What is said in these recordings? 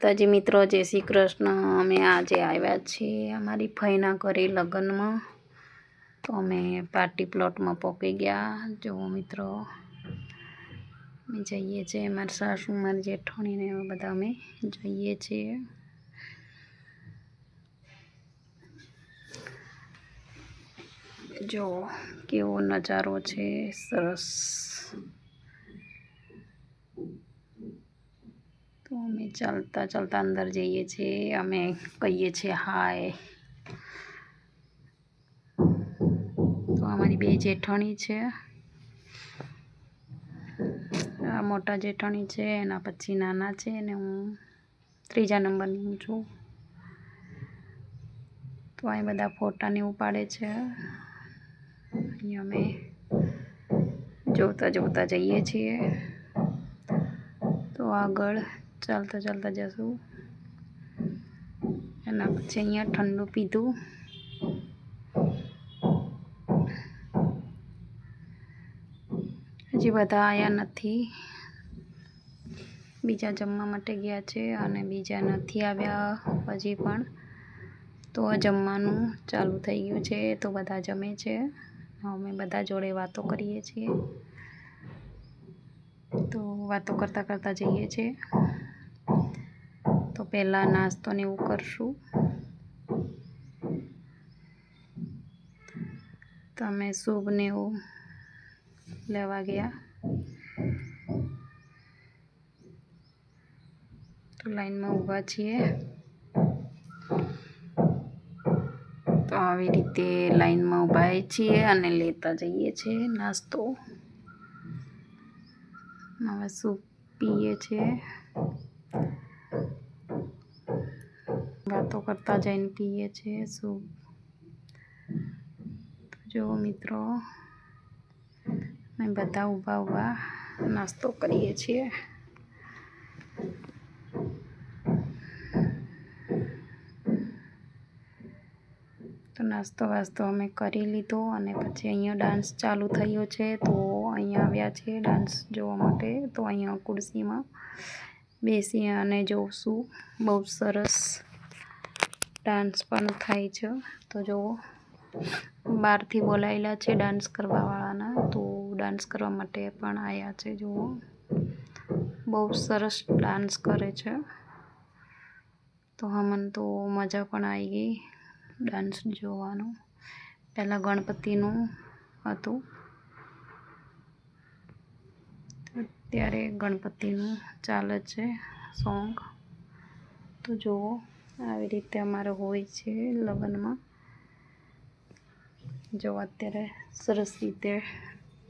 તાજી મિત્રો, જય શ્રી કૃષ્ણ. અમે આજે આવ્યા છીએ અમારી ફઈના ઘરે લગ્નમાં. તો અમે પાર્ટી પ્લોટમાં પહોંચી ગયા. જુઓ મિત્રો, અમે જઈએ છીએ. મારા સાસુ, મારી જેઠાણીને એવા બધા અમે જઈએ છીએ. જો કેવો નજારો છે. સરસ તો અમે ચાલતા ચાલતા અંદર જઈએ છીએ, અમે કહીએ છીએ હાય. તો અમારી બે જેઠણી છે. આ મોટા જેઠણી છે, એના પછી નાના છે, અને હું ત્રીજા નંબરની હું છું. તો અહીં બધા ફોટાને એવું પાડે છે. અહીં અમે જોતા જોતા જઈએ છીએ. તો આગળ ચાલતા ચાલતા જશું. એના પછી અહીંયા ઠંડુ પીધું. હજી બધા આવ્યા નથી. બીજા જમવા માટે ગયા છે અને બીજા નથી આવ્યા હજી પણ. તો જમવાનું ચાલુ થઈ ગયું છે તો બધા જમે છે. અમે બધા જોડે વાતો કરીએ છીએ. તો વાતો કરતાં કરતાં જઈએ છીએ. તો પહેલાં નાસ્તો ને એવું કરશું. તમે સૂપને એવું લેવા ગયા. તો લાઈનમાં ઊભા છીએ. તો આવી રીતે લાઈનમાં ઊભા છીએ અને લેતા જઈએ છીએ નાસ્તો. હવે સૂપ પીએ છીએ વાતો કરતા જઈને પીએ છીએ સૂપ જો મિત્રો અમે બધા ઊભા ઊભા નાસ્તો કરીએ છીએ. તો નાસ્તો વાસ્તો અમે કરી લીધો અને પછી અહીંયા ડાન્સ ચાલુ થયો છે તો અહીંયા આવ્યા છે ડાન્સ જોવા માટે. તો અહીંયા ખુરશીમાં બેસી અને જોઉં બહુ સરસ ડાન્સ પણ થાય છે. તો જુઓ બહારથી બોલાયેલા છે ડાન્સ કરવાવાળાના, તો ડાન્સ કરવા માટે પણ આવ્યા છે. જુઓ, બહુ સરસ ડાન્સ કરે છે. તો અમને તો મજા પણ આવી ગઈ ડાન્સ જોવાનું. પહેલાં ગણપતિનું હતું. અત્યારે ગણપતિનું ચાલે છે સોંગ. તો જુઓ આવી રીતે અમારે હોય છે લગ્નમાં. જો અત્યારે સરસ રીતે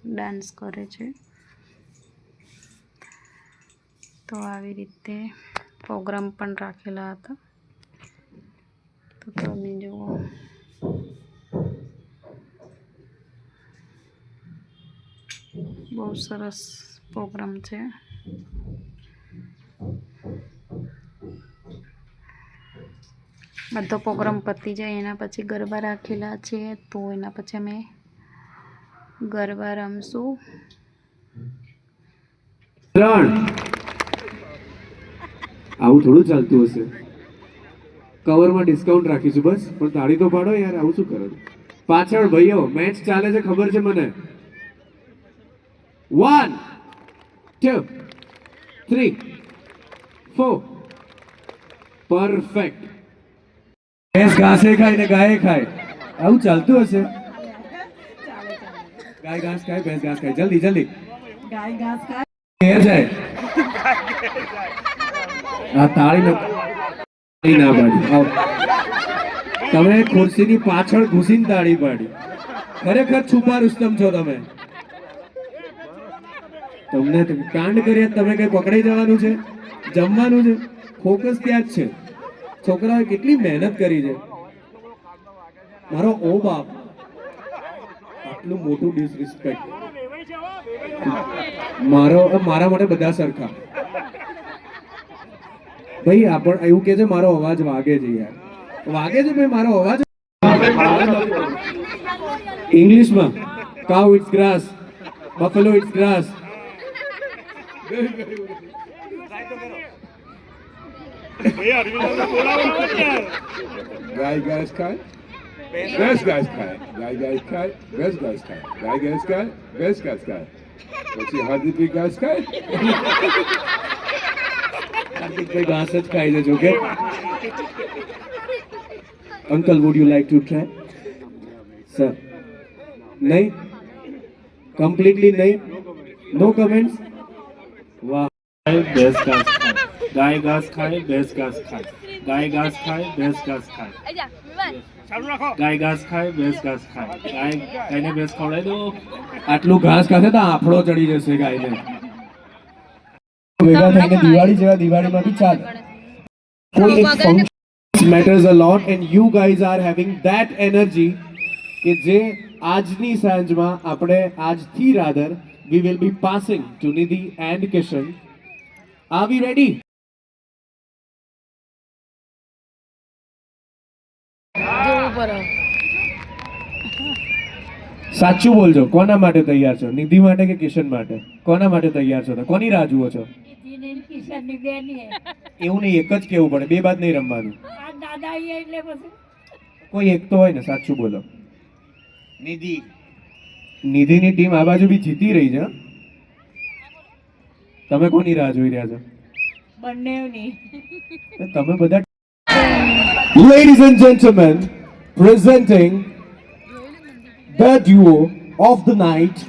ડાન્સ કરે છે. તો આવી રીતે પ્રોગ્રામ પણ રાખેલા હતા. તો તમે જુઓ. બહુ સરસ પ્રોગ્રામ છે. બધો પ્રોગ્રામ પતી જાય, એના પછી ગરબા રાખેલા છે, તો એના પછી અમે ગરબા રમશું. આવું થોડું ચાલતું હશે. કવરમાં ડિસ્કાઉન્ટ રાખીશું બસ, પણ તાળી તો પાડો યાર, આવું શું કરો પાછળ ભાઈઓ મેચ ચાલે છે, ખબર છે મને. One two three four perfect ભેંસ ઘાસે ખાય ને ગાય ખાય. આવું ચાલતું હશે. ગાય ઘાસ ખાય ભેંસ ઘાસ ખાય. જલ્દી જલ્દી. ઘેર જાય. આ તાળી ન ના પાડી તમે ખુરશીની પાછળ ઘૂસીને તાળી પાડી. ખરેખર છુપા રુસ્તમ છો તમે. તમને કાંડ કરીએ તમે કઈ પકડાઈ જવાનું છે? જમવાનું છે? ફોકસ ત્યાં જ છે. છોકરાએ કેટલી મહેનત કરી છે. મારો ઓ બાપ, આટલું મોટું ડિસરિસ્પેક્ટ મારો મારા માટે બધા સરખા. ભાઈ આપણ એવું કે છે, મારો અવાજ વાગે છે યાર. વાગે છે ભાઈ, મારો અવાજ? ઇંગ્લિશમાં cow eats grass buffalo eats grass ગાય ઘાસ ખાય ભેંસ ઘાસ ખાય ગાય ઘાસ ખાય ભેંસ ઘાસ ખાય ગાય ઘાસ ખાય ભેંસ ઘાસ ખાય પછી હાર્દિક ઘાસ ખાય હાર્દિકભાઈ ઘાસ જ ખાઈ છે જોકે uncle would you like to try sir નહીં કમ્પ્લીટલી નહીં નો કમેન્ટ્સ વાહ ભેંસ ઘાસ ખાય ગાય ઘાસ ખાય. ભેંસ ઘાસ ખાય ગાય ઘાસ ખાય. ભેંસ ઘાસ ખાય ગાય ઘાસ ખાય ભેંસ ઘાસ ખાય. ગાય ગાયને ભેંસ ખવડાવી દો. આટલું ઘાસ ખાશે તો આફળો ચડી જશે ગાયને. ભેગા થઈને દિવાળી જેવા દિવાળીમાં બી ચાલે. કોઈ એક function matters a lot and you guys are having that energy કે જે આજની સાંજમાં આપણે આજથી rather we will be passing to Nidhi and Kishan are we ready સાચું બોલજો. કોના માટે તૈયાર છો? નિધિ માટે કે કિશન માટે? કોના માટે તૈયાર છો? કોની રાહ જુઓ છો? એવું નહીં એક જ કેવું પડે. બે બાદ નહીં રમવાનું. કોઈ એક તો હોય ને સાચું બોલો. નિધિ. નિધિની ટીમ આ બાજુ બી જીતી રહી છે તમે કોની રાહ જોઈ રહ્યા છો? તમે બધા ladies and gentlemen, presenting the duo of the night,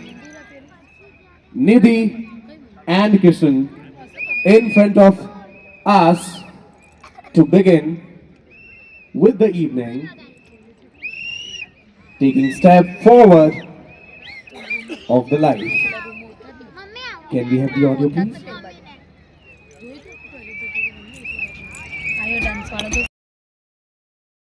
Nidhi and Kishan, in front of us to begin with the evening, taking step forward of the life. Can we have the audio, please?